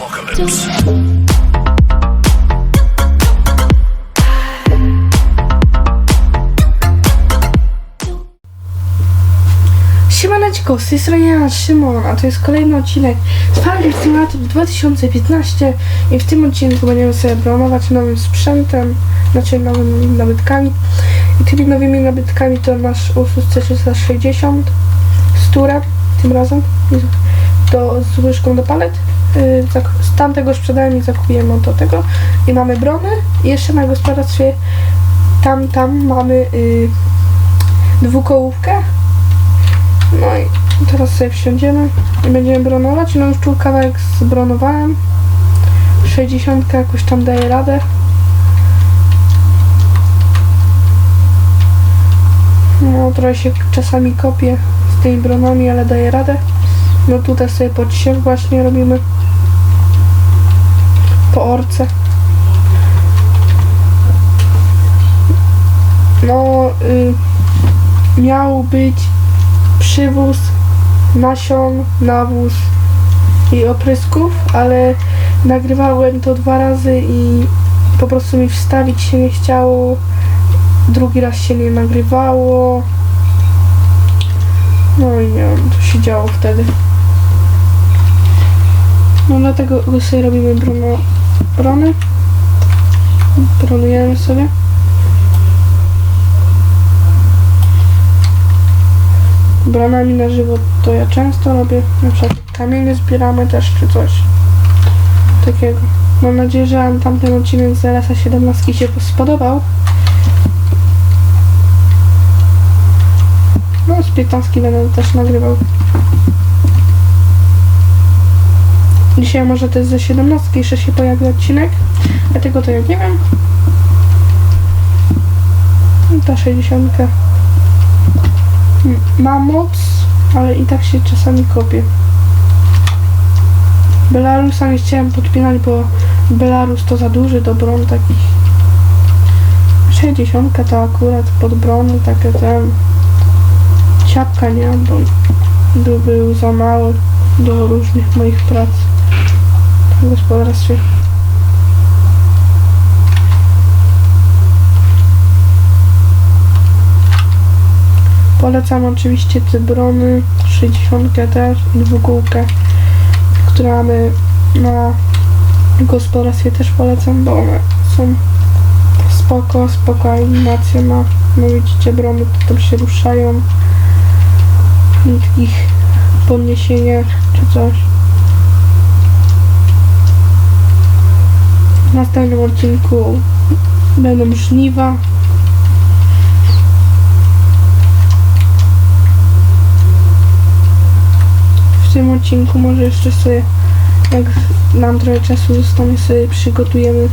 Apocalypse. Siemaneczko, z tej strony Szymon, a to jest kolejny odcinek z Farming Simulator 2015 i w tym odcinku będziemy sobie bronować nowym sprzętem, znaczy nowymi nabytkami i tymi nowymi nabytkami to nasz Ursus C360 z turem tym razem do, z łyżką do palet z tamtego sprzedałem i zakupujemy do tego i mamy brony i jeszcze na gospodarstwie tam, tam mamy yy, dwukołówkę no i teraz sobie wsiądziemy i będziemy bronować. No już tu kawałek zbronowałem. 60 jakoś tam daje radę. No trochę się czasami kopię z tymi bronami, ale daje radę. No tutaj sobie podsiew właśnie robimy. Po orce. No y, miał być przywóz nasion, nawóz i oprysków, ale nagrywałem to dwa razy i po prostu mi wstawić się nie chciało. Drugi raz się nie nagrywało. No i nie wiem, co się działo wtedy. No dlatego sobie robimy brono, brony. Bronujemy sobie. bronami na żywo to ja często robię. Na przykład kamienie zbieramy też czy coś takiego. Mam nadzieję, że Wam tamten odcinek z LS 17 się spodobał. No z 15 będę też nagrywał. Dzisiaj może też ze 17 jeszcze się pojawi odcinek. Dlatego to ja nie wiem. Ta 60 M- ma moc, ale i tak się czasami kopie. Belarusa nie chciałem podpinać, bo Belarus to za duży do bron takich. 60 to akurat pod brony takie ten ciapka nie, bo by był za mały do różnych moich prac w gospodarstwie. Polecam oczywiście te brony, 60 też i dwukółkę, które mamy na gospodarstwie też polecam, bo one są spoko, spoko animacja ma. No widzicie brony to tam się ruszają w ich podniesieniach czy coś. W następnym odcinku będą żniwa. w tym odcinku może jeszcze sobie, jak nam trochę czasu zostanie, sobie przygotujemy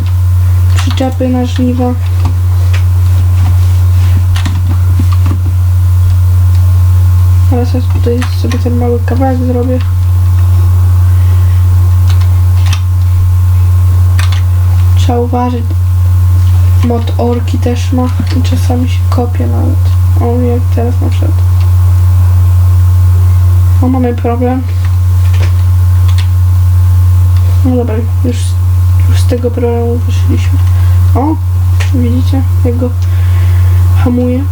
przyczepy na żniwa. Ale sobie tutaj sobie ten mały kawałek zrobię. Trzeba uważać. Mod orki też ma i czasami się kopie nawet. O, jak teraz na przykład. O, mamy problem. No dobra, już, już z tego problemu wyszliśmy. O, widzicie, jak go hamuje.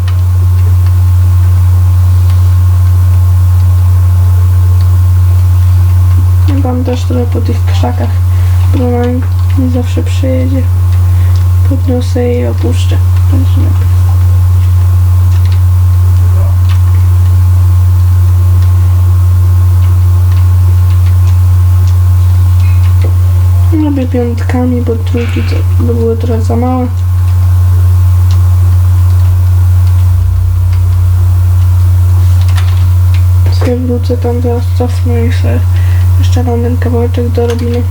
Tam też trochę po tych krzakach broń nie zawsze przyjedzie. Podniosę je i opuszczę. Robię piątkami, bo trójki to by były trochę za małe. Sobie wrócę tam teraz cofnę i sobie jeszcze mam ten kawałeczek dorobimy.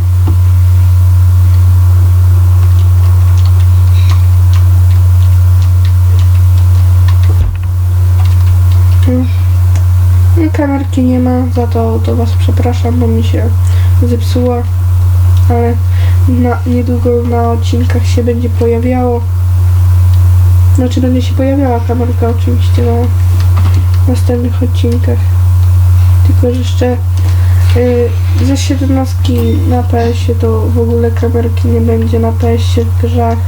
Mm. No, kamerki nie ma, za to, to was przepraszam, bo mi się zepsuła ale na, niedługo na odcinkach się będzie pojawiało. Znaczy będzie się pojawiała kamerka oczywiście na następnych odcinkach. Tylko że jeszcze Y, ze 17 na PS-ie to w ogóle kamerki nie będzie na PS-ie w grach,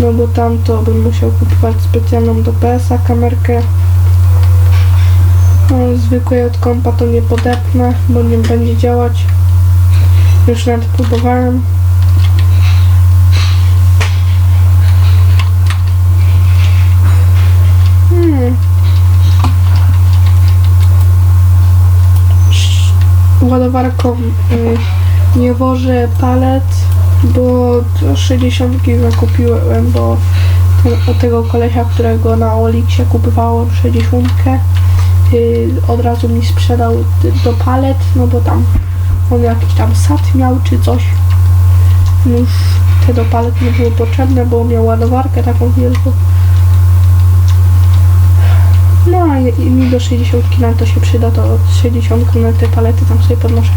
no bo tam to bym musiał kupować specjalną do PS-a kamerkę. No, zwykłej od kompa to nie podepnę, bo nie będzie działać. Już nawet próbowałem. Hmm. ładowarką y, nie wożę palet, bo do 60 zakupiłem, bo ten, tego kolesia, którego na Oliksie kupowałem 60, y, od razu mi sprzedał do palet, no bo tam on jakiś tam sad miał czy coś. Już te do palet nie było potrzebne, bo miał ładowarkę taką wielką. No a mi do 60 na to się przyda, to od 60 na te palety tam sobie podnoszę.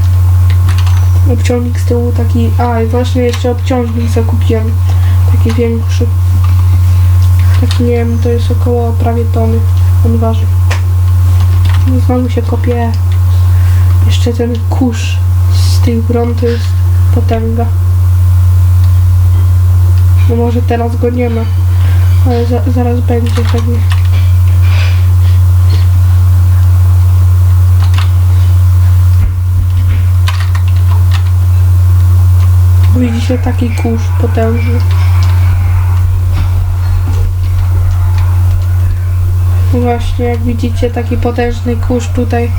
Obciągnik z tyłu taki, a i właśnie jeszcze obciążnik zakupiłem, taki większy. Taki nie wiem, to jest około prawie tony, on waży. No, Znowu się kopie. Jeszcze ten kurz z tych bron to jest potęga. No może teraz go nie ma, ale za, zaraz będzie pewnie. Widzicie taki kurz potężny. Właśnie, jak widzicie, taki potężny kurz tutaj.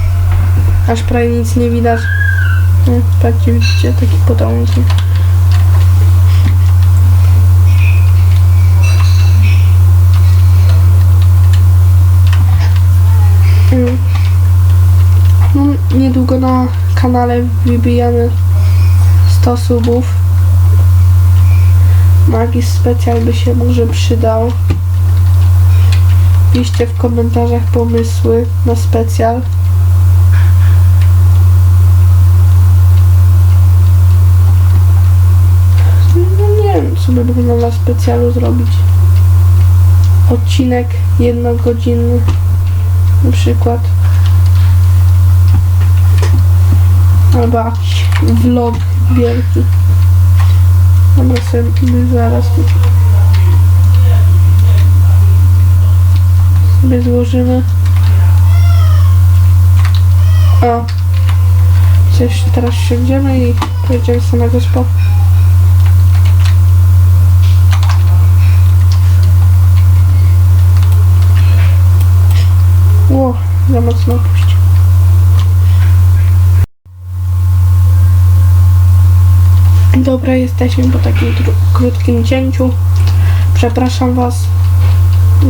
Aż prawie nic nie widać. No, patrzcie, widzicie, taki potężny. Mm. No, niedługo na kanale wybijamy 100 subów. Jakiś specjal by się może przydał. Piszcie w komentarzach pomysły na specjal. No nie wiem, co by można na specjalu zrobić. Odcinek jednogodzinny na przykład. Albo jakiś vlog wielki. Dobra, sobie zaraz tu sobie złożymy. O. Coś teraz siądziemy i pojedziemy sobie na gospo. Ło, za mocno opuścił. Dobra, jesteśmy po takim krótkim cięciu. Przepraszam Was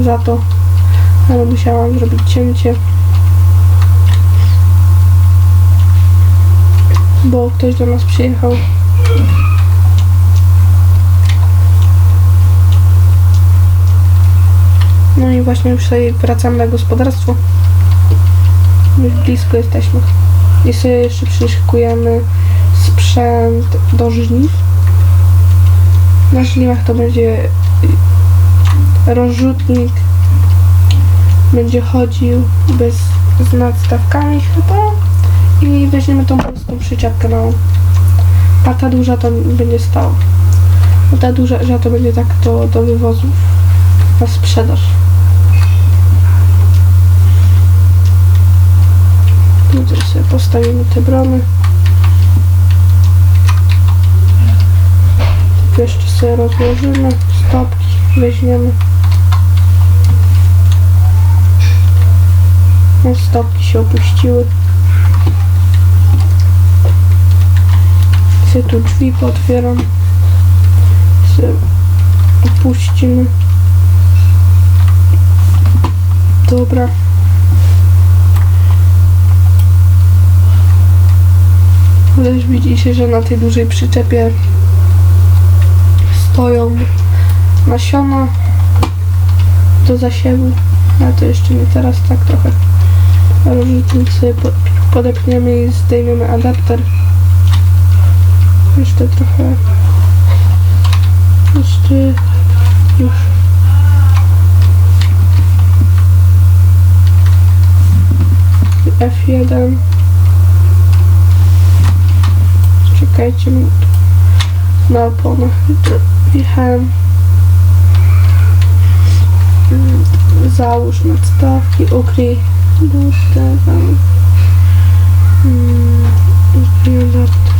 za to, ale musiałam zrobić cięcie. Bo ktoś do nas przyjechał. No i właśnie już sobie wracam na gospodarstwo. Już blisko jesteśmy. I sobie jeszcze przyszykujemy sprzęt do żniw. Na żniwach to będzie rozrzutnik. Będzie chodził bez z nadstawkami chyba. I weźmiemy tą polską przyczepkę małą. A ta duża to będzie stała. A ta duża że to będzie tak do, do wywozów na sprzedaż. Tutaj sobie postawimy te bramy. Jeszcze sobie rozłożymy. Stopki weźmiemy. Stopki się opuściły. Sobie tu drzwi potwieram. Sobie opuścimy. Dobra. Też widzicie, że na tej dużej przyczepie stoją nasiona do zasiewu. Ale to jeszcze nie teraz, tak trochę rozrzutnik sobie po- podepniemy i zdejmiemy adapter. Jeszcze trochę. Jeszcze już. F1 Czekajcie na oponach. Wjechałem. Mm, Załóż nadstawki, ukryj tam. Mm, adapter.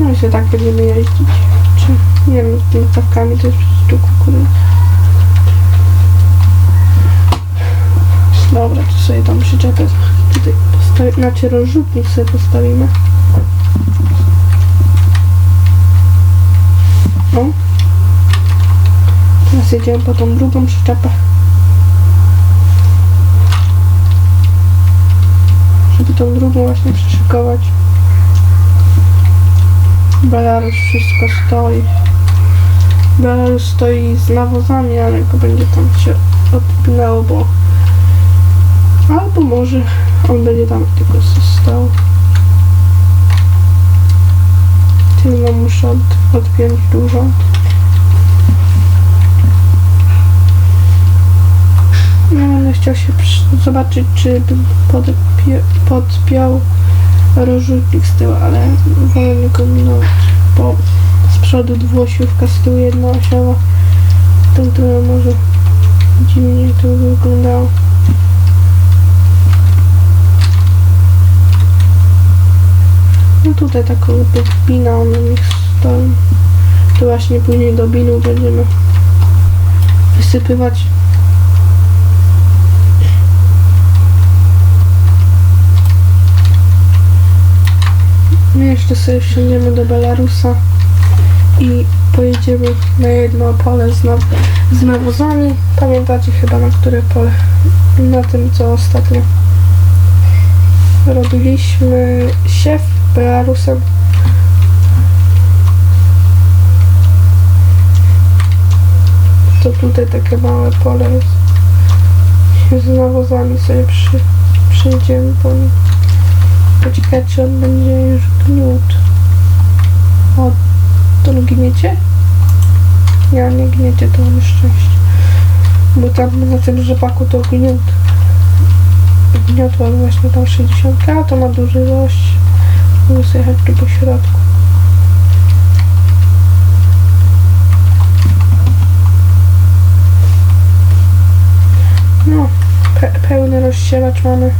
No i się tak będziemy jeździć. Czy nie wiem, z tymi stawkami to jest przecież tu kukurydza. Dobra, to sobie tam przyczepę tutaj postawi, znaczy rozrzutnik sobie postawimy. No. Teraz jedziemy po tą drugą przyczepę. Żeby tą drugą właśnie przyszykować. Belarus wszystko stoi. Belarus stoi z nawozami, ale go będzie tam się odpinało, bo Albo może on będzie tam tylko stał. Tylko muszę od, odpiąć dużo. Ja będę chciał się zobaczyć, czy podpie, podpiął rozrzutnik z tyłu, ale wolę nie kombinować, bo z przodu dwuosiówka, z tyłu jednoosiowa. To trochę może dziwnie to wyglądało. No tutaj taką bina na nich stoi. To właśnie później do binu będziemy wysypywać. My jeszcze sobie wsiądziemy do Belarusa i pojedziemy na jedno pole z, naw- z nawozami. Pamiętacie chyba na które pole? Na tym co ostatnio robiliśmy siew Belarusem. To tutaj takie małe pole jest. Z nawozami sobie przy, przyjdziemy po nim. Poczekać, czy on będzie już gniótł. O, to gniecie? Nie, nie gniecie, to nieszczęście. Bo tam na tym rzepaku to gniótł gniotła właśnie tą 60, a to ma duży ilość. Mogę sobie jechać tu po środku. No, pe pełny rozsiewacz mamy.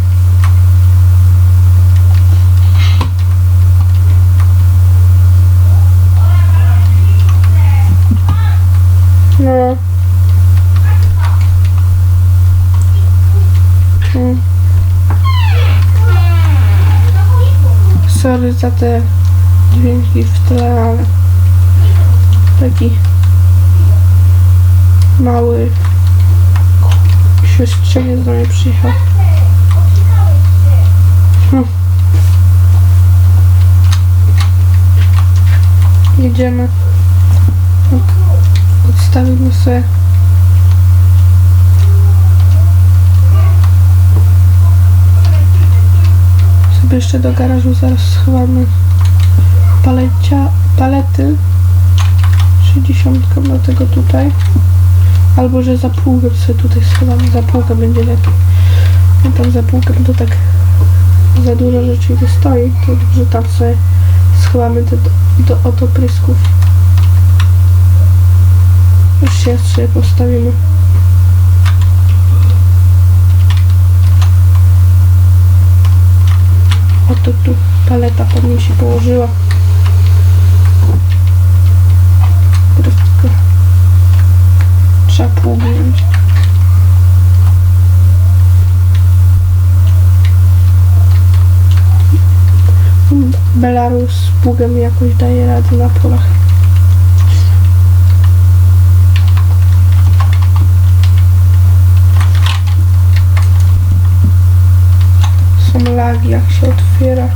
No. Mm. Sorry za te dźwięki w tle, ale taki mały siostrzeniec do mnie przyjechał. Hm. Jedziemy. Odstawimy sobie sobie jeszcze do garażu zaraz schowamy palecia, palety. 60 do tego tutaj. Albo że za pługiem sobie tutaj schowamy za pługę będzie lepiej. No tam za pługiem to tak za dużo rzeczy nie stoi to że tam sobie schowamy te do, do otoprysków już się sobie postawimy Oto tu paleta pewnie się położyła. Teraz trzeba pługnąć. Belarus z pługiem jakoś daje radę na polach. Tą lawi, jak się otwiera.